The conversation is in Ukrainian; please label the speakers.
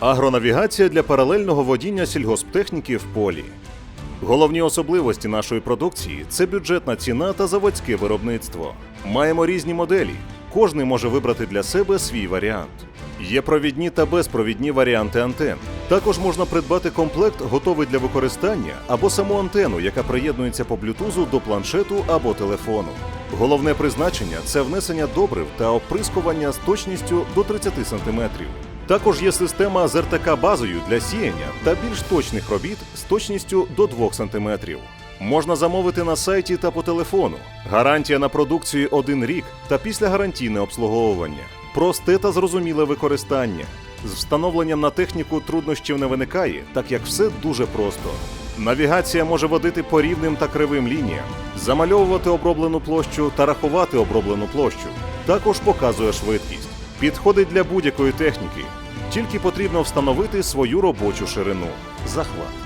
Speaker 1: Агронавігація для паралельного водіння сільгосптехніки в полі. Головні особливості нашої продукції це бюджетна ціна та заводське виробництво. Маємо різні моделі. Кожний може вибрати для себе свій варіант. Є провідні та безпровідні варіанти антен. Також можна придбати комплект, готовий для використання, або саму антенну, яка приєднується по блютузу до планшету або телефону. Головне призначення це внесення добрив та оприскування з точністю до 30 см. Також є система з РТК базою для сіяння та більш точних робіт з точністю до 2 см. Можна замовити на сайті та по телефону. Гарантія на продукцію один рік та післягарантійне обслуговування. Просте та зрозуміле використання. З встановленням на техніку труднощів не виникає, так як все дуже просто. Навігація може водити по рівним та кривим лініям, замальовувати оброблену площу та рахувати оброблену площу. Також показує швидкість. Підходить для будь-якої техніки. Тільки потрібно встановити свою робочу ширину. Захват.